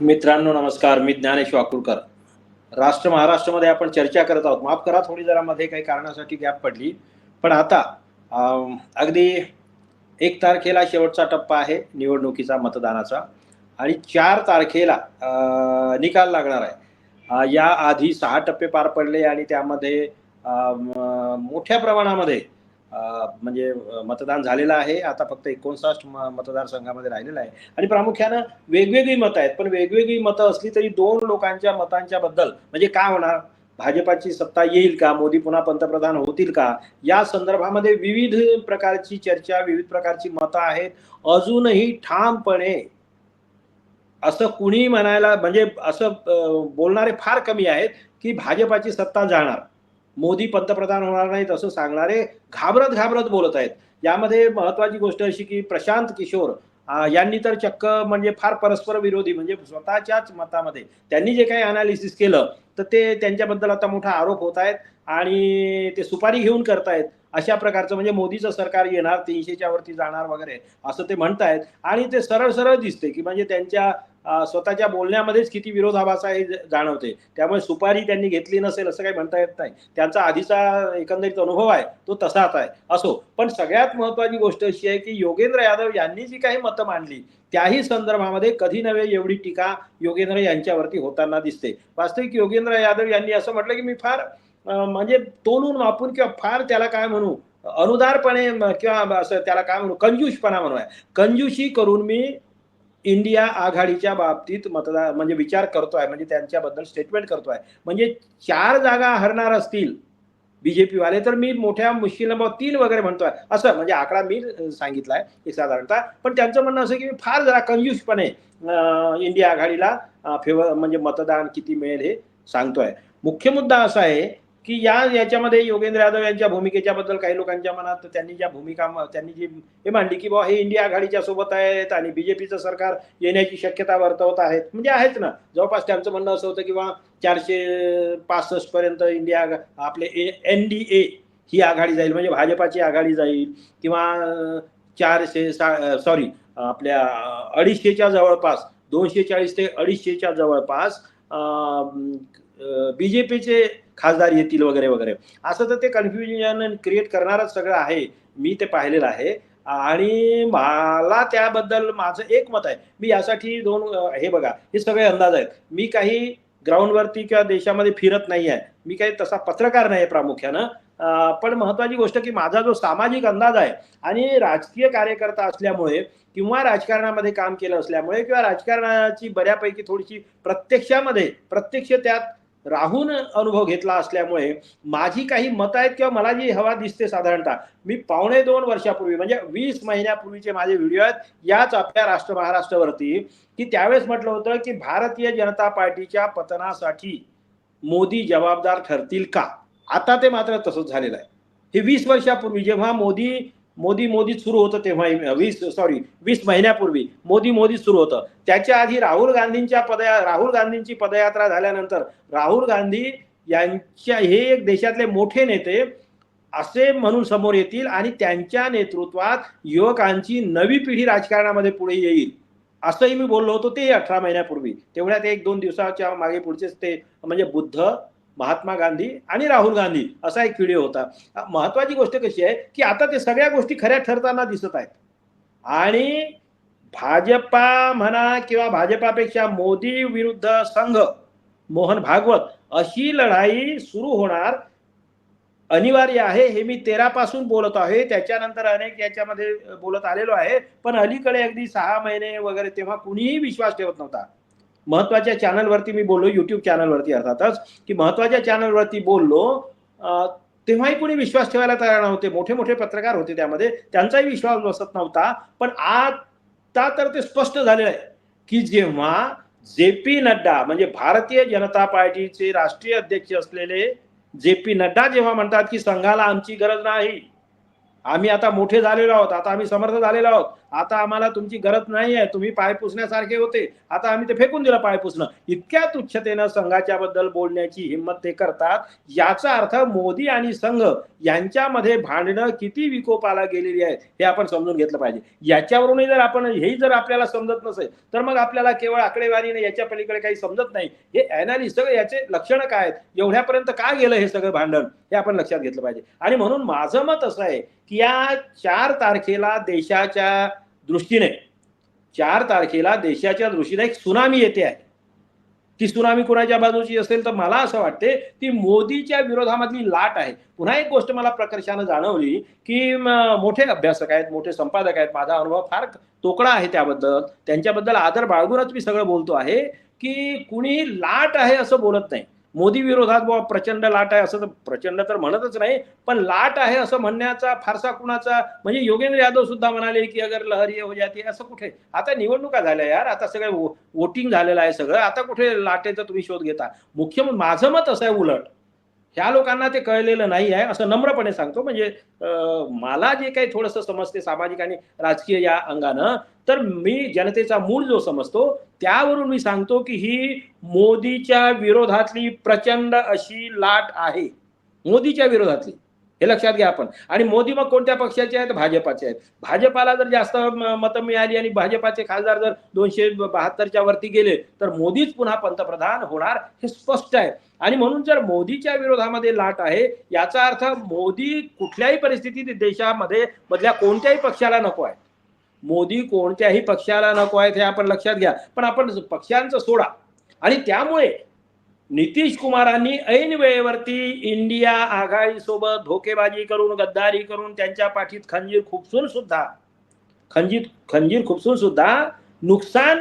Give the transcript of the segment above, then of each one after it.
मित्रांनो नमस्कार. मी ज्ञानेश वाकुळकर राष्ट्र महाराष्ट्रामध्ये आपण चर्चा करत आहोत. माफ करा थोडी जरा मध्ये काही कारणासाठी गॅप पडली. पण आता अगदी एक तारखेला शेवटचा टप्पा आहे निवडणुकीचा मतदानाचा. आणि चार तारखेला निकाल लागणार आहे. या आधी सहा टप्पे पार पडले आणि त्यामध्ये मोठ्या प्रमाणामध्ये म्हणजे मतदान झालेलं आहे. आता फक्त एकोणसाठ म- मतदारसंघामध्ये राहिलेलं आहे. आणि प्रामुख्यानं वेगवेगळी मतं आहेत. पण वेगवेगळी मतं असली तरी दोन लोकांच्या मतांच्या बद्दल म्हणजे काय होणार? भाजपाची सत्ता येईल का? मोदी पुन्हा पंतप्रधान होतील का? या संदर्भामध्ये विविध प्रकारची चर्चा विविध प्रकारची मतं आहेत. अजूनही ठामपणे असं कुणी म्हणायला म्हणजे असं बोलणारे फार कमी आहेत की भाजपाची सत्ता जाणार. मोदी पंतप्रधान होणार नाहीत असं सांगणारे घाबरत घाबरत बोलत आहेत. यामध्ये महत्वाची गोष्ट अशी की प्रशांत किशोर यांनी तर चक्क म्हणजे फार परस्पर विरोधी म्हणजे स्वतःच्याच मतामध्ये त्यांनी जे काही अनालिसिस केलं तर ते त्यांच्याबद्दल आता मोठा आरोप होत आहेत आणि ते सुपारी घेऊन करतायत अशा प्रकारचं म्हणजे मोदीचं सरकार येणार तीनशेच्या वरती जाणार वगैरे असं ते म्हणतायत. आणि ते सरळ सरळ दिसते की म्हणजे त्यांच्या स्वतःच्या बोलण्यामध्येच किती विरोधाभास आहे जाणवते. त्यामुळे सुपारी त्यांनी घेतली नसेल असं काही म्हणता येत नाही. त्यांचा आधीचा एकंदरीत अनुभव आहे तो तसाच आहे असो. पण सगळ्यात महत्वाची गोष्ट अशी आहे की योगेंद्र यादव यांनी जी काही मतं मांडली त्याही संदर्भामध्ये कधी नव्हे एवढी टीका योगेंद्र यांच्यावरती होताना दिसते. वास्तविक योगेंद्र यादव यांनी असं म्हटलं की मी फार म्हणजे तोलून मापून किंवा फार त्याला काय म्हणू अनुदारपणे किंवा असं त्याला काय म्हणू कंजूषपणा आहे कंजूशी करून मी इंडिया आघाडीच्या बाबतीत मतदार म्हणजे विचार करतोय म्हणजे त्यांच्याबद्दल स्टेटमेंट करतोय. म्हणजे चार जागा हरणार असतील बीजेपी वाले तर मी मोठ्या मुश्किल तीन वगैरे म्हणतोय. असं म्हणजे आकडा मी सांगितलाय एक साधारणतः. पण त्यांचं म्हणणं असं की मी फार जरा कंजूसपणे इंडिया आघाडीला फेवर म्हणजे मतदान किती मिळेल हे सांगतोय. मुख्य मुद्दा असा आहे की या याच्यामध्ये योगेंद्र यादव यांच्या भूमिकेच्या बद्दल काही लोकांच्या मनात त्यांनी ज्या भूमिका त्यांनी जी हे मांडली की बाबा हे इंडिया आघाडीच्या सोबत आहेत आणि बीजेपीचं सरकार येण्याची शक्यता वर्तवत आहेत. म्हणजे आहेत ना. जवळपास त्यांचं म्हणणं असं होतं की बा चारशे पासष्ट पर्यंत इंडिया आपले एन डी ए ही आघाडी जाईल. म्हणजे भाजपाची आघाडी जाईल. किंवा चारशे चारशे सॉरी आपल्या अडीचशेच्या जवळपास दोनशे चाळीस ते अडीचशेच्या जवळपास बीजेपीचे खासदार येतील वगैरे वगैरे. असं तर ते कन्फ्युजन क्रिएट करणारच सगळं आहे. मी ते पाहिलेलं आहे. आणि मला त्याबद्दल माझं एक मत आहे. मी यासाठी दोन हे बघा हे सगळे अंदाज आहेत. मी काही ग्राउंडवरती किंवा देशामध्ये फिरत नाही आहे. मी काही तसा पत्रकार नाही आहे प्रामुख्यानं. पण महत्वाची गोष्ट की माझा जो सामाजिक अंदाज आहे आणि राजकीय कार्यकर्ता असल्यामुळे किंवा राजकारणामध्ये काम केलं असल्यामुळे किंवा राजकारणाची बऱ्यापैकी थोडीशी प्रत्यक्षामध्ये प्रत्यक्ष त्यात राहून अनुभव घेतला असल्यामुळे माझी काही मतं आहेत किंवा मला जी हवा दिसते साधारणतः मी पावणे दोन वर्षापूर्वी म्हणजे वीस महिन्यापूर्वीचे माझे व्हिडिओ आहेत याच आपल्या राष्ट्र महाराष्ट्रावरती की त्यावेळेस म्हटलं होतं की भारतीय जनता पार्टीच्या पतनासाठी मोदी जबाबदार ठरतील का? आता ते मात्र तसंच झालेलं आहे. हे वीस वर्षापूर्वी जेव्हा मोदी मोदी मोदी सुरू होतं तेव्हा वीस सॉरी वीस महिन्यापूर्वी मोदी मोदी सुरू होतं. त्याच्या आधी राहुल गांधींच्या पदया राहुल गांधींची पदयात्रा झाल्यानंतर राहुल गांधी यांच्या हे एक देशातले मोठे नेते असे म्हणून समोर येतील आणि त्यांच्या नेतृत्वात युवकांची नवी पिढी राजकारणामध्ये पुढे येईल. असंही मी बोललो होतो ते अठरा महिन्यापूर्वी. तेवढ्यात एक दोन दिवसाच्या मागे पुढचेच ते म्हणजे बुद्ध महात्मा गांधी आणि राहुल गांधी असा एक व्हिडिओ होता. महत्वाची गोष्ट कशी आहे की आता ते सगळ्या गोष्टी खऱ्या ठरताना दिसत आहेत. आणि भाजपा म्हणा किंवा भाजपापेक्षा मोदी विरुद्ध संघ मोहन भागवत अशी लढाई सुरू होणार. अनिवार्य आहे हे मी तेरा पासून बोलत आहे. त्याच्यानंतर अनेक याच्यामध्ये बोलत आलेलो आहे. पण अलीकडे अगदी सहा महिने वगैरे तेव्हा कुणीही विश्वास ठेवत नव्हता. महत्त्वाच्या चॅनलवरती मी बोललो युट्यूब चॅनलवरती अर्थातच की महत्त्वाच्या चॅनलवरती बोललो तेव्हाही कोणी विश्वास ठेवायला तयार नव्हते. मोठे मोठे पत्रकार होते त्यामध्ये. त्यांचाही विश्वास बसत नव्हता. पण आता तर ते स्पष्ट झालेलं आहे की जेव्हा जे पी नड्डा म्हणजे भारतीय जनता पार्टीचे राष्ट्रीय अध्यक्ष असलेले जे पी नड्डा जेव्हा म्हणतात की संघाला आमची गरज नाही आम्ही आता मोठे झालेलो आहोत आता आम्ही समर्थ झालेलो आहोत. आता आम्हाला तुमची गरज नाही आहे तुम्ही पाय पुसण्यासारखे होते. आता आम्ही ते फेकून दिलं पाय पुसणं. इतक्या तुच्छतेनं संघाच्या बद्दल बोलण्याची हिंमत ते करतात. याचा अर्थ मोदी आणि संघ यांच्यामध्ये भांडणं किती विकोपाला गेलेली आहे हे आपण समजून घेतलं पाहिजे. याच्यावरूनही जर आपण हे जर आपल्याला समजत नसेल तर मग आपल्याला केवळ आकडेवारीने याच्या पलीकडे काही समजत नाही. हे अनालिस्ट सगळं याचे लक्षणं काय आहेत? एवढ्यापर्यंत का गेलं हे सगळं भांडण? हे आपण लक्षात घेतलं पाहिजे. आणि म्हणून माझं मत असं आहे की या चार तारखेला देशाच्या दृष्टीने चार तारखेला देशाच्या दृष्टीने एक सुनामी येते आहे. ती सुनामी कुणाच्या बाजूची असेल तर मला असं वाटते ती मोदीच्या विरोधामधली लाट आहे. पुन्हा एक गोष्ट मला प्रकर्षानं जाणवली की मोठे अभ्यासक आहेत मोठे संपादक आहेत माझा अनुभव फार तोकडा आहे त्याबद्दल. त्यांच्याबद्दल आदर बाळगूनच मी सगळं बोलतो आहे की कुणी लाट आहे असं बोलत नाही. मोदी विरोधात बुवा प्रचंड लाट आहे असं तर प्रचंड तर म्हणतच नाही पण लाट आहे असं म्हणण्याचा फारसा कुणाचा म्हणजे योगेंद्र यादव सुद्धा म्हणाले की अगर लहरी हो जाते असं कुठे? आता निवडणुका झाल्या यार आता सगळं वोटिंग झालेलं आहे सगळं आता कुठे लाटेचा तुम्ही शोध घेता? मुख्य माझं मत असं आहे उलट. ह्या लोकांना ते कळलेलं नाही आहे असं नम्रपणे सांगतो. म्हणजे मला जे काही थोडंसं समजते सामाजिक आणि राजकीय या अंगानं तर मी जनतेचा मूळ जो समजतो त्यावरून मी सांगतो की ही मोदीच्या विरोधातली प्रचंड अशी लाट आहे. मोदीच्या विरोधातली. हे लक्षात घ्या आपण. आणि मोदी मग कोणत्या पक्षाचे आहेत? भाजपाचे आहेत. भाजपाला जर जास्त मतं मिळाली आणि भाजपाचे खासदार जर दोनशे बहात्तरच्या वरती गेले तर मोदीच पुन्हा पंतप्रधान होणार हे स्पष्ट आहे. आणि म्हणून जर मोदीच्या विरोधामध्ये लाट आहे याचा अर्थ मोदी कुठल्याही परिस्थितीत देशामध्ये मधल्या कोणत्याही पक्षाला नको आहे. मोदी कोणत्याही पक्षाला नको आहेत हे आपण लक्षात घ्या. पण आपण पक्षांचं सोडा. आणि त्यामुळे नितीश कुमारांनी ऐन वेळेवरती इंडिया आघाडीसोबत धोकेबाजी करून गद्दारी करून त्यांच्या पाठीत खंजीर खुपसून सुद्धा खंजीर खंजीर खुपसून सुद्धा नुकसान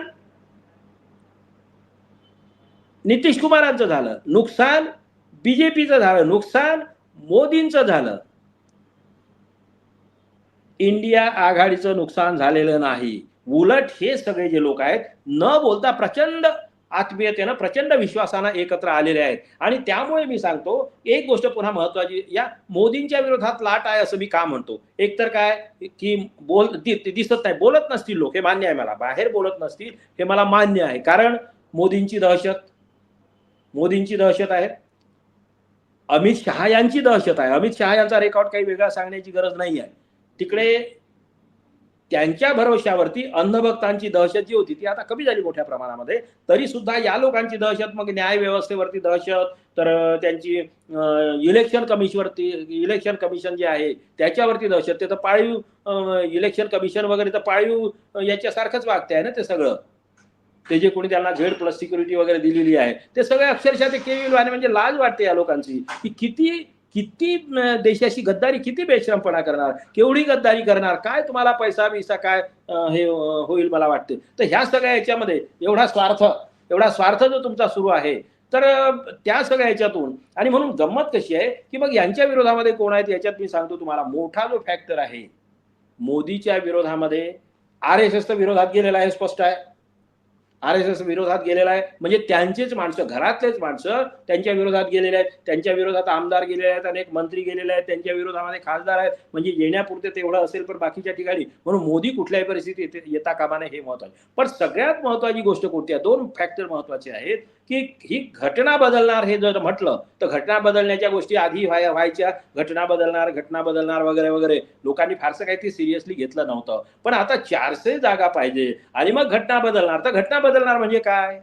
नितीश कुमारांचं झालं. नुकसान बीजेपीचं झालं. नुकसान मोदींचं झालं. इंडिया आघाडीचं नुकसान झालेलं नाही. उलट हे सगळे जे लोक आहेत न बोलता प्रचंड आत्मीयतेनं प्रचंड विश्वासानं एकत्र आलेले आहेत. आणि त्यामुळे मी सांगतो एक गोष्ट पुन्हा महत्वाची या मोदींच्या विरोधात लाट आहे असं मी का म्हणतो? एक तर काय की बोल दिसत नाही बोलत नसतील लोक हे मान्य आहे मला. बाहेर बोलत नसतील हे मला मान्य आहे. कारण मोदींची दहशत मोदींची दहशत आहे. अमित शहा यांची दहशत आहे. अमित शहा यांचा रेकॉर्ड काही वेगळा सांगण्याची गरज नाही आहे तिकडे त्यांच्या भरवशावरती अंधभक्तांची दहशत जी होती ती आता कमी झाली मोठ्या प्रमाणामध्ये. तरी सुद्धा या लोकांची दहशत मग न्याय व्यवस्थेवरती दहशत तर त्यांची इलेक्शन कमिशनवरती इलेक्शन कमिशन जे आहे त्याच्यावरती दहशत. ते तर पाळीव इलेक्शन कमिशन वगैरे तर पाळीव याच्यासारखंच वागते आहे ना ते सगळं. ते जे कोणी त्यांना झेड प्लस सिक्युरिटी वगैरे दिलेली आहे ते सगळे अक्षरशः ते केविल वाणे म्हणजे लाज वाटते या लोकांची. की किती किती देशाशी गद्दारी किती बेश्रमपणा करणार? केवढी गद्दारी करणार? काय तुम्हाला पैसा बिसा काय हे होईल मला वाटते? तर ह्या सगळ्या याच्यामध्ये एवढा स्वार्थ एवढा स्वार्थ जो तुमचा सुरू आहे तर त्या सगळ्या याच्यातून आणि म्हणून गंमत कशी आहे की मग यांच्या विरोधामध्ये कोण आहेत याच्यात मी सांगतो तुम्हाला मोठा जो फॅक्टर आहे मोदीच्या विरोधामध्ये आर एस एस विरोधात गेलेला आहे स्पष्ट आहे. आर एस एस विरोधात गेलेला आहे. म्हणजे त्यांचेच माणसं घरातलेच माणसं त्यांच्या विरोधात गेलेले आहेत. त्यांच्या विरोधात आमदार गेलेले आहेत अनेक मंत्री गेलेले आहेत. त्यांच्या विरोधामध्ये खासदार आहेत. म्हणजे येण्यापुरते तेवढं असेल पण बाकीच्या ठिकाणी. म्हणून मोदी कुठल्याही परिस्थितीत येते- येता कामा नये हे महत्त्वाचे पण सगळ्यात महत्वाची गोष्ट कोणती आहे? दोन फॅक्टर महत्त्वाचे आहेत. की ही घटना बदलणार हे जर म्हटलं तर घटना बदलण्याच्या गोष्टी आधी व्हाय व्हायच्या. घटना बदलणार घटना बदलणार वगैरे वगैरे. लोकांनी फारसं काही ते सिरियसली घेतलं नव्हतं. पण आता चारशे जागा पाहिजे आणि मग घटना बदलणार. तर घटना बदलणार म्हणजे काय?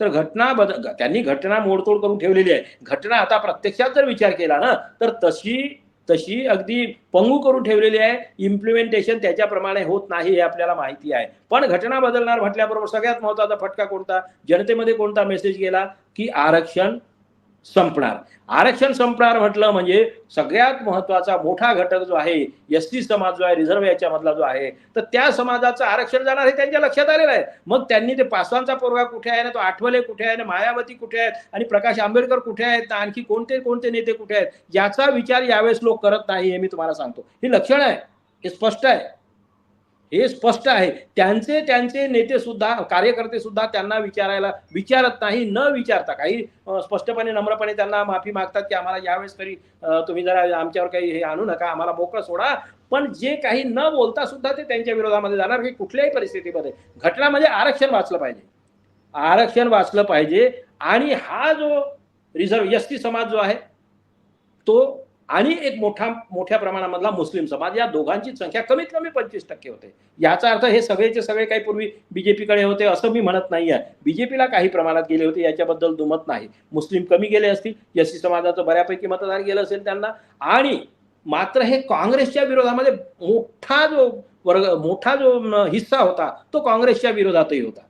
तर घटना बदल त्यांनी घटना मोडतोड करून ठेवलेली आहे. घटना आता प्रत्यक्षात जर विचार केला ना तर तशी तशी अगदी पंगू करून ठेवलेली आहे. इम्प्लिमेंटेशन त्याच्याप्रमाणे होत नाही हे आपल्याला माहिती आहे. पण घटना बदलणार म्हटल्याबरोबर सगळ्यात महत्त्वाचा फटका कोणता? जनतेमध्ये कोणता मेसेज गेला? की आरक्षण संपणार. आरक्षण संपणार म्हटलं म्हणजे सगळ्यात महत्त्वाचा मोठा घटक जो आहे एस टी समाज जो आहे रिझर्व्ह याच्यामधला जो आहे तर त्या समाजाचं आरक्षण जाणार हे त्यांच्या लक्षात आलेलं आहे. मग त्यांनी ते पासवानचा पोरगा कुठे आहे ना तो आठवले कुठे आहे ना मायावती कुठे आहेत आणि प्रकाश आंबेडकर कुठे आहेत ना आणखी कोणते कोणते नेते कुठे आहेत याचा विचार यावेळेस लोक करत नाही हे मी तुम्हाला सांगतो. हे लक्षण आहे हे स्पष्ट आहे. हे स्पष्ट आहे. त्यांचे त्यांचे नेते सुद्धा कार्यकर्ते सुद्धा त्यांना विचारायला विचारत नाही न विचारता. काही स्पष्टपणे नम्रपणे त्यांना माफी मागतात की आम्हाला यावेळेस तरी तुम्ही जरा आमच्यावर काही हे आणू नका आम्हाला मोकळं सोडा. पण जे काही न बोलता सुद्धा ते त्यांच्या विरोधामध्ये जाणार. की कुठल्याही परिस्थितीमध्ये. घटना म्हणजे आरक्षण वाचलं पाहिजे. आरक्षण वाचलं पाहिजे. आणि हा जो रिझर्व एस समाज जो आहे तो आणि एक मोठा मोठ्या प्रमाणामधला मुस्लिम समाज या दोघांची संख्या कमीत कमी पंचवीस टक्के होते. याचा अर्थ हे सगळेचे सगळे काही पूर्वी बीजेपीकडे होते असं मी म्हणत नाही आहे. बीजेपीला काही प्रमाणात गेले होते याच्याबद्दल दुमत नाही. मुस्लिम कमी गेले असतील एस सी समाजाचं बऱ्यापैकी मतदार गेलं असेल त्यांना. आणि मात्र हे काँग्रेसच्या विरोधामध्ये मोठा जो वर्ग मोठा जो हिस्सा होता तो काँग्रेसच्या विरोधातही होता.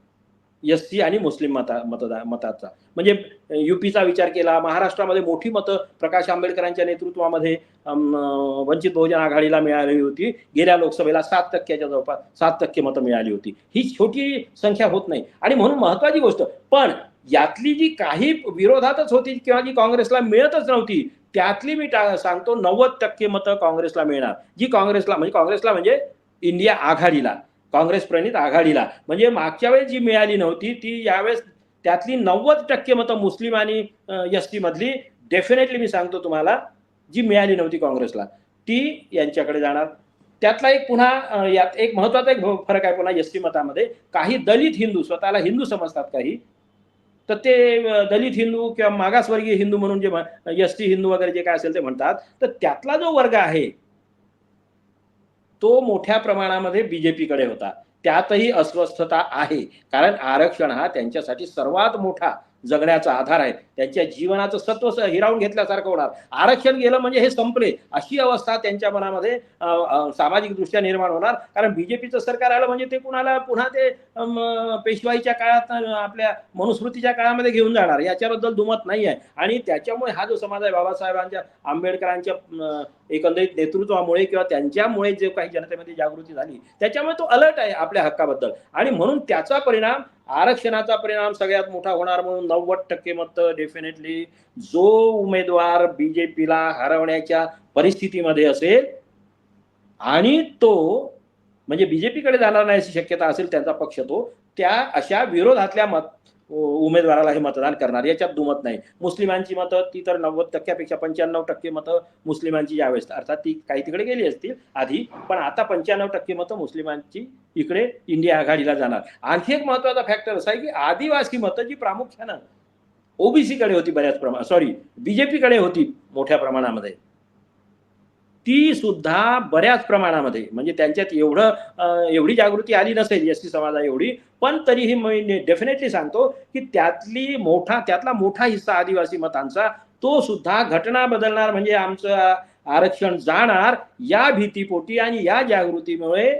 एस सी आणि मुस्लिम मता मतदार मताचा. म्हणजे युपीचा विचार केला महाराष्ट्रामध्ये मोठी मतं प्रकाश आंबेडकरांच्या नेतृत्वामध्ये वंचित बहुजन आघाडीला मिळाली होती. गेल्या लोकसभेला सात टक्क्याच्या जवळपास सात टक्के मतं मिळाली होती. ही छोटी संख्या होत नाही. आणि म्हणून महत्वाची गोष्ट पण यातली जी काही विरोधातच होती किंवा जी काँग्रेसला मिळतच नव्हती त्यातली मी सांगतो नव्वद टक्के मतं काँग्रेसला मिळणार. जी काँग्रेसला म्हणजे काँग्रेसला म्हणजे इंडिया आघाडीला. काँग्रेस प्रणित आघाडीला. म्हणजे मागच्या वेळेस जी मिळाली नव्हती ती यावेळेस त्यातली नव्वद टक्के मतं मुस्लिम आणि एस मधली डेफिनेटली मी सांगतो तुम्हाला जी मिळाली नव्हती काँग्रेसला ती यांच्याकडे जाणार. त्यातला एक पुन्हा यात एक महत्त्वाचा एक फरक आहे पुन्हा एस टी मतामध्ये. काही दलित हिंदू स्वतःला हिंदू समजतात काही. तर ते दलित हिंदू किंवा मागासवर्गीय हिंदू म्हणून जे एस टी हिंदू वगैरे जे काय असेल ते म्हणतात. तर त्यातला जो वर्ग आहे तो मोठ्या प्रमाणामध्ये बीजेपीकडे होता. त्यातही अस्वस्थता आहे. कारण आरक्षण हा त्यांच्यासाठी सर्वात मोठा जगण्याचा आधार आहे. त्यांच्या जीवनाचं सत्व हिरावून घेतल्यासारखं होणार. आरक्षण गेलं म्हणजे हे संपले. अशी अवस्था त्यांच्या मनामध्ये सामाजिक दृष्ट्या निर्माण होणार. कारण बीजेपीचं सरकार आलं म्हणजे ते कुणाला पुन्हा ते पेशवाईच्या काळात आपल्या मनुस्मृतीच्या काळामध्ये घेऊन जाणार. याच्याबद्दल दुमत नाही आहे आणि त्याच्यामुळे हा जो समाज आहे बाबासाहेबांच्या आंबेडकरांच्या एकंदरीत नेतृत्वामुळे किंवा त्यांच्यामुळे जे काही जनतेमध्ये जागृती झाली त्याच्यामुळे तो अलर्ट आहे आपल्या हक्काबद्दल. आणि म्हणून त्याचा परिणाम आरक्षणाचा परिणाम सगळ्यात मोठा होणार म्हणून नव्वद टक्के मत डेफिनेटली जो उमेदवार बीजेपीला हरवण्याच्या परिस्थितीमध्ये असेल आणि तो म्हणजे बीजेपीकडे जाणार नाही अशी शक्यता असेल त्यांचा पक्ष तो त्या अशा विरोधातल्या मत उमेदवाराला हे मतदान करणार. याच्यात दुमत नाही. मुस्लिमांची मतं ती तर नव्वद टक्क्यापेक्षा पंच्याण्णव टक्के मतं मुस्लिमांची यावेळेस. अर्थात ती काही तिकडे गेली असतील आधी पण आता पंच्याण्णव टक्के मतं मुस्लिमांची इकडे इंडिया आघाडीला जाणार. आणखी एक महत्त्वाचा फॅक्टर असा आहे की आदिवासी मतं जी प्रामुख्यानं ओबीसी कडे होती बऱ्याच प्रमाणात सॉरी बीजेपीकडे होती मोठ्या प्रमाणामध्ये. ती सुद्धा बऱ्याच प्रमाणामध्ये म्हणजे त्यांच्यात एवढं एवढी जागृती आली नसेल एस टी समाजा एवढी पण तरीही मी डेफिनेटली सांगतो की त्यातली मोठा त्यातला मोठा हिस्सा आदिवासी मतांचा तो सुद्धा घटना बदलणार म्हणजे आमचं आरक्षण जाणार या भीतीपोटी आणि या जागृतीमुळे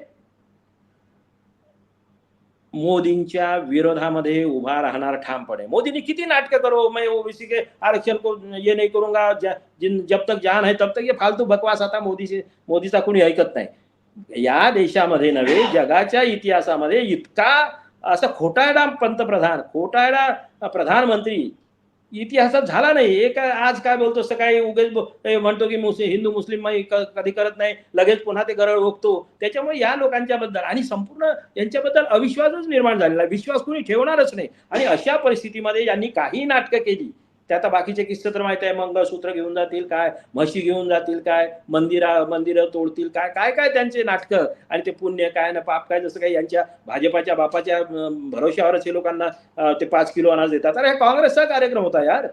मोदींच्या विरोधामध्ये उभा राहणार ठामपणे. मोदींनी किती नाटकं करो? मैं ओबीसी के आरक्षण को ये नहीं करूंगा जिन जब तक जान है तब तक ये फालतू बकवास आता मोदीचे मोदीचा कोणी ऐकत नाही. या देशामध्ये नव्हे जगाच्या इतिहासामध्ये इतका असा खोटायडा पंतप्रधान खोटायडा प्रधानमंत्री इतिहासात झाला नाही. एक आज काय बोलतो सकाळी उगेच म्हणतो की मुस्लिम हिंदू मुस्लिम कधी करत नाही लगेच पुन्हा ते गरळ ओकतो त्याच्यामुळे या लोकांच्या बद्दल आणि संपूर्ण यांच्याबद्दल अविश्वासच निर्माण झालेला विश्वास कोणी ठेवणारच नाही. आणि अशा परिस्थितीमध्ये यांनी काही नाटकं केली. ते आता बाकीचे किस्से तर माहीत आहे मंगळसूत्र घेऊन जातील काय म्हशी घेऊन जातील काय मंदिरा मंदिरं तोडतील काय काय काय त्यांचे नाटकं आणि ते पुण्य काय ना पाप काय जसं काही यांच्या भाजपाच्या बापाच्या भरोश्यावरच हे लोकांना ते पाच किलो अनाज देतात. अरे हे काँग्रेसचा कार्यक्रम होता यार.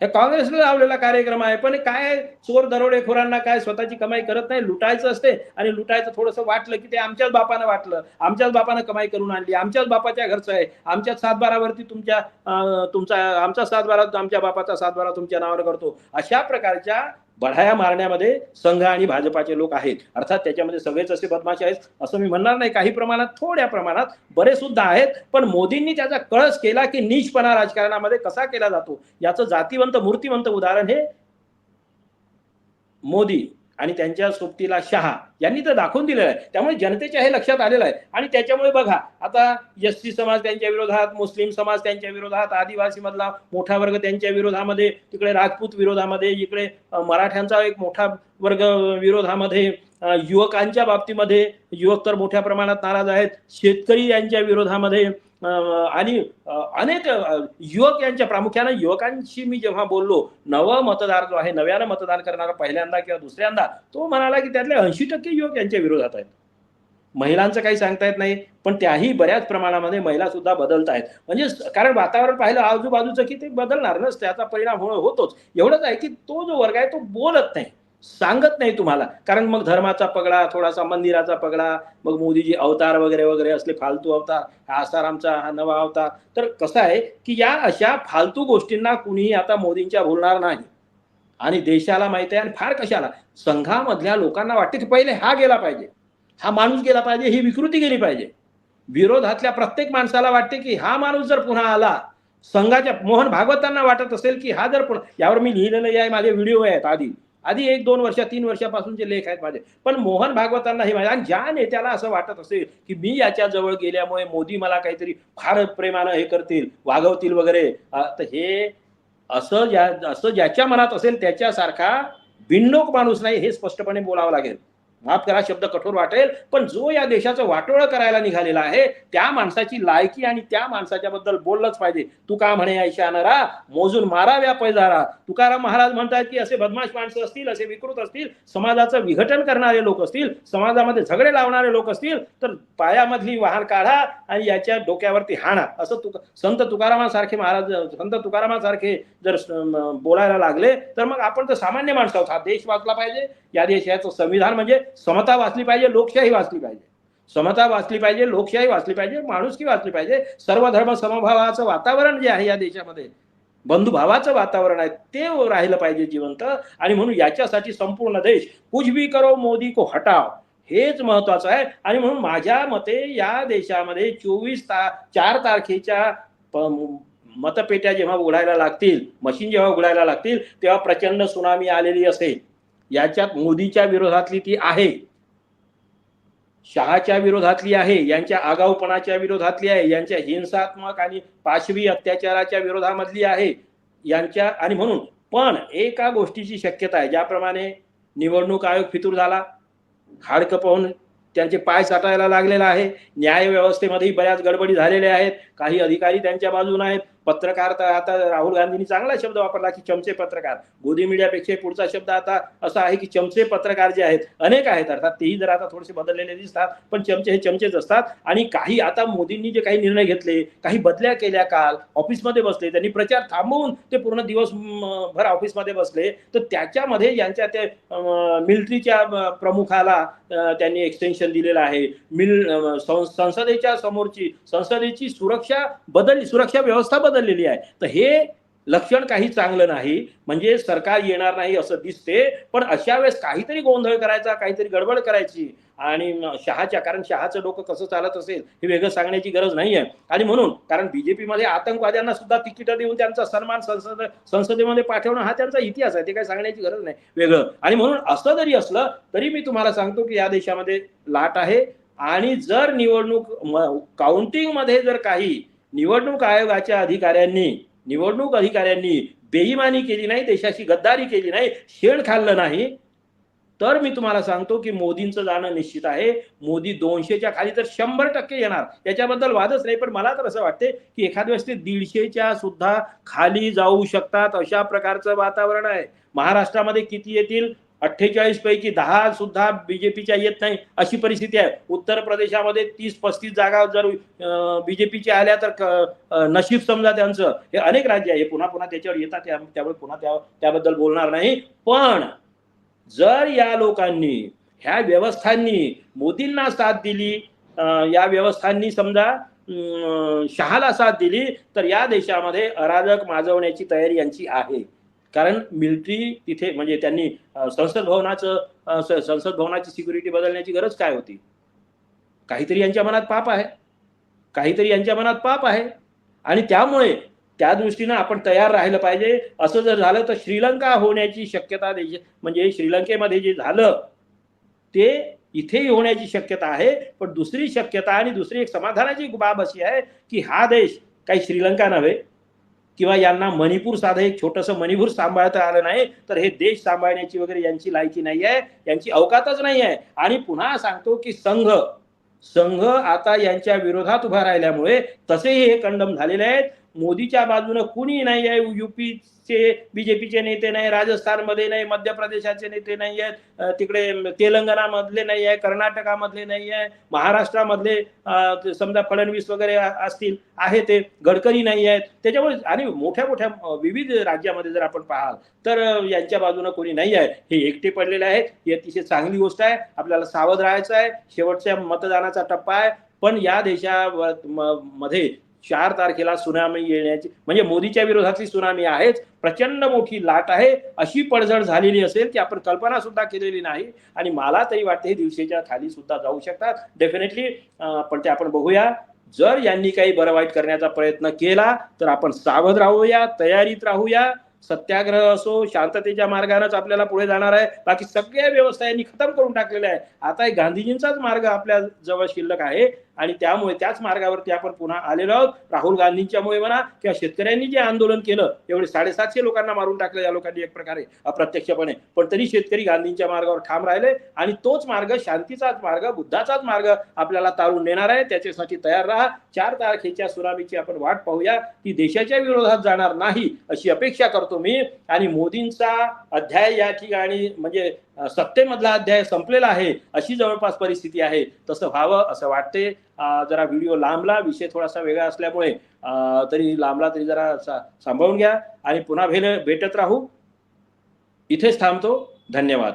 हे काँग्रेसने लावलेला कार्यक्रम आहे पण काय चोर दरोडेखोरांना काय स्वतःची कमाई करत नाही? लुटायचं असते आणि लुटायचं थोडंसं वाटलं की ते आमच्याच बापानं वाटलं. आमच्याच बापानं कमाई करून आणली. आमच्याच बापाच्या घरचं आहे. आमच्याच सातबारावरती तुमच्या तुमचा आमचा सातबारा आमच्या बापाचा सातबारा तुमच्या नावावर करतो. अशा प्रकारच्या बढाया मारण्यामध्ये संघ आणि भाजपाचे लोक आहेत. अर्थात त्याच्यामध्ये सगळेच असे बदमाश आहेत असं मी म्हणणार नाही. काही प्रमाणात थोड्या प्रमाणात बरे सुद्धा आहेत पण मोदींनी त्याचा कळस केला की नीचपणा राजकारणामध्ये कसा केला जातो? याचं जातीवंत मूर्तिवंत उदाहरण हे मोदी आणि त्यांच्या सोबतीला शहा यांनी तर दाखवून दिलेलं आहे. त्यामुळे जनतेच्या हे लक्षात आलेलं आहे. आणि त्याच्यामुळे बघा आता एस टी समाज त्यांच्या विरोधात मुस्लिम समाज त्यांच्या विरोधात आदिवासी मधला मोठा वर्ग त्यांच्या विरोधामध्ये तिकडे राजपूत विरोधामध्ये इकडे मराठ्यांचा एक मोठा वर्ग विरोधामध्ये युवकांच्या बाबतीमध्ये युवक तर मोठ्या प्रमाणात नाराज आहेत. शेतकरी यांच्या विरोधामध्ये अं, आणि अनेक युवक यांच्या प्रामुख्यानं युवकांशी मी जेव्हा बोललो नव मतदार जो आहे नव्यानं मतदान करणारा पहिल्यांदा किंवा दुसऱ्यांदा तो म्हणाला की त्यातले ऐंशी टक्के युवक यांच्या विरोधात आहेत. महिलांचं काही सांगता येत नाही पण त्याही बऱ्याच प्रमाणामध्ये महिला सुद्धा बदलत आहेत. म्हणजे कारण वातावरण पाहिलं आजूबाजूचं की ते बदलणार बदलणारच त्याचा परिणाम हो, होतोच. एवढंच आहे की तो जो वर्ग आहे तो बोलत नाही. सांगत नाही तुम्हाला. कारण मग धर्माचा पगडा थोडासा मंदिराचा पगडा मग मोदीजी अवतार वगैरे वगैरे असले फालतू अवतार हा आसारामचा हा नवा अवतार. तर कसं आहे की या अशा फालतू गोष्टींना कुणीही आता मोदींच्या बोलणार नाही. आणि देशाला माहिती आहे आणि फार कशाला संघामधल्या लोकांना वाटते की पहिले हा गेला पाहिजे हा माणूस गेला पाहिजे ही विकृती गेली पाहिजे. विरोधातल्या प्रत्येक माणसाला वाटते की हा माणूस जर पुन्हा आला संघाच्या मोहन भागवतांना वाटत असेल की हा जर पुन्हा यावर मी लिहिलेलं आहे माझे व्हिडिओ आहेत आधी. आधी एक दोन वर्ष तीन वर्षापासूनचे लेख आहेत माझे. पण मोहन भागवतांना हे माहिती आणि ज्या नेत्याला असं वाटत असेल की मी याच्या जवळ गेल्यामुळे मोदी मला काहीतरी फार प्रेमानं हे करतील वागवतील वगैरे तर हे असं ज्या असं ज्याच्या मनात असेल त्याच्यासारखा बिनडोक माणूस नाही हे स्पष्टपणे बोलावं लागेल. माफ करा शब्द कठोर वाटेल पण जो या देशाचं वाटोळं करायला निघालेला आहे त्या माणसाची लायकी आणि त्या माणसाच्या बद्दल बोललंच पाहिजे. तू का म्हणे ऐशानरा मोजून माराव्या पैजारा. तुकाराम महाराज म्हणतात की असे बदमाश माणसं असतील असे विकृत असतील समाजाचं विघटन करणारे लोक असतील समाजामध्ये झगडे लावणारे लोक असतील तर पायामधली वाहन काढा आणि याच्या डोक्यावरती हाणा. असं तुक संत तुकारामासारखे महाराज संत तुकारामासारखे जर बोलायला लागले तर मग आपण तर सामान्य माणसं आहोत. हा देश वाचला पाहिजे. या देशाचं संविधान म्हणजे समता वाचली पाहिजे लोकशाही वाचली पाहिजे. समता वाचली पाहिजे लोकशाही वाचली पाहिजे माणुसकी वाचली पाहिजे. सर्व धर्म समभावाचं वातावरण जे आहे या देशामध्ये बंधुभावाचं वातावरण आहे ते राहिलं पाहिजे जिवंत. आणि म्हणून याच्यासाठी संपूर्ण देश कुछ भी करो मोदी को हटाव हेच महत्वाचं आहे. आणि म्हणून माझ्या मते या देशामध्ये चोवीस ता चार तारखेच्या मतपेट्या जेव्हा उघडायला लागतील मशीन जेव्हा उघडायला लागतील तेव्हा प्रचंड सुनामी आलेली असेल. याच्यात मोदीच्या विरोधातली ती आहे. शहाच्या विरोधातली आहे यांच्या आगाऊपणाच्या विरोधातली आहे यांच्या हिंसात्मक आणि पाशवी अत्याचाराच्या विरोधामधली आहे यांच्या आणि म्हणून. पण एका गोष्टीची शक्यता आहे ज्याप्रमाणे निवडणूक आयोग फितूर झाला हाडकं पाहून त्यांचे पाय साठायला लागलेला आहे न्याय व्यवस्थेमध्येही बऱ्याच गडबडी झालेल्या आहेत काही अधिकारी त्यांच्या बाजून आहेत पत्रकार तर आता राहुल गांधींनी चांगला शब्द वापरला की चमचे पत्रकार. गोदी मीडियापेक्षा पुढचा शब्द आता असा आहे की चमचे पत्रकार जे आहेत अनेक आहेत अर्थात तेही जर आता थोडेसे बदललेले दिसतात पण चमचे हे चमचेच असतात. आणि काही आता मोदींनी जे काही निर्णय घेतले काही बदल्या केल्या काल ऑफिसमध्ये बसले त्यांनी प्रचार थांबवून ते पूर्ण दिवस भर ऑफिसमध्ये बसले तर त्याच्यामध्ये यांच्या ते मिलिटरीच्या प्रमुखाला त्यांनी एक्सटेन्शन दिलेलं आहे. मिल सं- संसदेच्या समोरची संसदेची सुरक्षा बदलली सुरक्षा व्यवस्था बदललेली आहे. तर हे लक्षण काही चांगलं नाही. म्हणजे सरकार येणार नाही असं दिसते. पण अशा वेळेस काहीतरी गोंधळ करायचा काहीतरी गडबड करायची. आणि शहाच्या कारण शहाचं डोकं कसं चालत असेल हे वेगळं सांगण्याची गरज नाही आहे आणि म्हणून कारण बीजेपी मध्ये आतंकवाद्यांना सुद्धा तिकीट देऊन त्यांचा सन्मान संसद संसदेमध्ये पाठवणं हा त्यांचा इतिहास आहे. ते काही सांगण्याची गरज नाही. वेगळं. आणि म्हणून असं जरी असलं तरी मी तुम्हाला सांगतो की या देशामध्ये लाट आहे. आणि जर निवडणूक काउंटिंगमध्ये जर काही निवडणूक आयोगाच्या अधिकाऱ्यांनी निवडणूक अधिकाऱ्यांनी बेईमानी केली नाही देशाची गद्दारी केली नाही शेण खाल्लं नाही. तर मी तुम्हाला सांगतो की मोदींचं जाणं निश्चित आहे. मोदी दोनशेच्या खाली तर शंभर टक्के येणार. याच्याबद्दल वादच नाही पण मला तर असं वाटते की एखाद्या वेळेस ते दीडशेच्या सुद्धा खाली जाऊ शकतात अशा प्रकारचं वातावरण आहे. महाराष्ट्रामध्ये किती येतील? अठ्ठेचाळीस पैकी दहा सुद्धा बीजेपीच्या येत नाही अशी परिस्थिती आहे. उत्तर प्रदेशामध्ये तीस पस्तीस जागा जर बीजेपीच्या आल्या तर नशीब समजा त्यांचं. हे अनेक राज्य आहे. हे पुन्हा पुन्हा त्याच्यावर येतात. त्यामुळे पुन्हा त्या त्याबद्दल बोलणार नाही. पण जर या लोकांनी ह्या व्यवस्थांनी मोदींना साथ दिली या व्यवस्थांनी समजा अं, शहाला साथ दिली तर या देशामध्ये अराजक माजवण्याची तयारी यांची आहे. कारण मिलिटरी तिथे म्हणजे त्यांनी संसद भवनाचं स- संसद भवनाची सिक्युरिटी बदलण्याची गरज काय होती? काहीतरी यांच्या मनात पाप आहे. काहीतरी यांच्या मनात पाप आहे. आणि त्यामुळे त्या दृष्टीनं आपण तयार राहिलं पाहिजे. असं जर झालं तर श्रीलंका होण्याची शक्यता देश म्हणजे श्रीलंकेमध्ये जे झालं ते इथेही होण्याची शक्यता आहे. पण दुसरी शक्यता आणि दुसरी एक समाधानाची बाब अशी आहे की हा देश काही श्रीलंका नव्हे. किंवा यांना मणिपूर साधं एक छोटंसं मणिपूर सांभाळता आलं नाही तर हे देश सांभाळण्याची वगैरे यांची लायकी नाही आहे यांची अवकातच नाही आहे आणि पुन्हा सांगतो की संघ संघ आता यांच्या विरोधात उभा राहिल्यामुळे तसेही हे कंडम झालेले आहेत. मोदीच्या बाजूने कुणी नाही आहे युपीचे बीजेपीचे नेते नाही राजस्थानमध्ये नाही मध्य प्रदेशाचे नेते नाही आहेत तिकडे तेलंगणामधले नाही आहे कर्नाटकामधले नाही आहे महाराष्ट्रामधले समजा फडणवीस वगैरे असतील आहे ते गडकरी नाही आहेत. त्याच्यामुळे आणि मोठ्या मोठ्या विविध राज्यामध्ये जर आपण पाहाल तर यांच्या बाजूने कोणी नाही आहे. हे एकटे पडलेले आहेत. ही अतिशय चांगली गोष्ट आहे. आपल्याला सावध राहायचं आहे. शेवटच्या मतदानाचा टप्पा आहे. पण या देशामध्ये चार तारखेला सुनामी येण्याची म्हणजे मोदीच्या विरोधातली सुनामी आहेच. प्रचंड मोठी लाट आहे. अशी पडझड झालेली असेल की आपण कल्पना सुद्धा केलेली नाही. आणि मला तरी वाटते हे दिवशीच्या खाली सुद्धा जाऊ शकतात. डेफिनेटली पण ते आपण बघूया. जर यांनी काही बरं वाईट करण्याचा प्रयत्न केला तर आपण सावध राहूया तयारीत राहूया. सत्याग्रह असो शांततेच्या मार्गानेच आपल्याला पुढे जाणार आहे. बाकी सगळ्या व्यवस्था यांनी खतम करून टाकलेल्या आहे आता गांधीजींचाच मार्ग आपल्या जवळ शिल्लक आहे. आणि त्यामुळे त्याच मार्गावरती आपण पुन्हा आलेलो आहोत. राहुल गांधींच्यामुळे म्हणा किंवा शेतकऱ्यांनी जे आंदोलन केलं एवढे साडेसातशे लोकांना मारून टाकलं या लोकांनी एक प्रकारे अप्रत्यक्षपणे. पण तरी शेतकरी गांधींच्या मार्गावर ठाम राहिले आणि तोच मार्ग शांतीचाच मार्ग बुद्धाचाच मार्ग आपल्याला तारून नेणार आहे. त्याच्यासाठी तयार राहा. चार तारखेच्या सुनामीची आपण वाट पाहूया. ती देशाच्या विरोधात जाणार नाही अशी अपेक्षा करतो मी. आणि मोदींचा अध्याय या ठिकाणी म्हणजे सत्तेमधला अध्याय संपलेला आहे अशी जवळपास परिस्थिती आहे. तसं व्हावं असं वाटते. जरा व्हिडिओ लांबला विषय थोडासा वेगळा असल्यामुळे तरी लांबला तरी जरा सांभाळून घ्या आणि पुन्हा भेट भेटत राहू. इथेच थांबतो. धन्यवाद.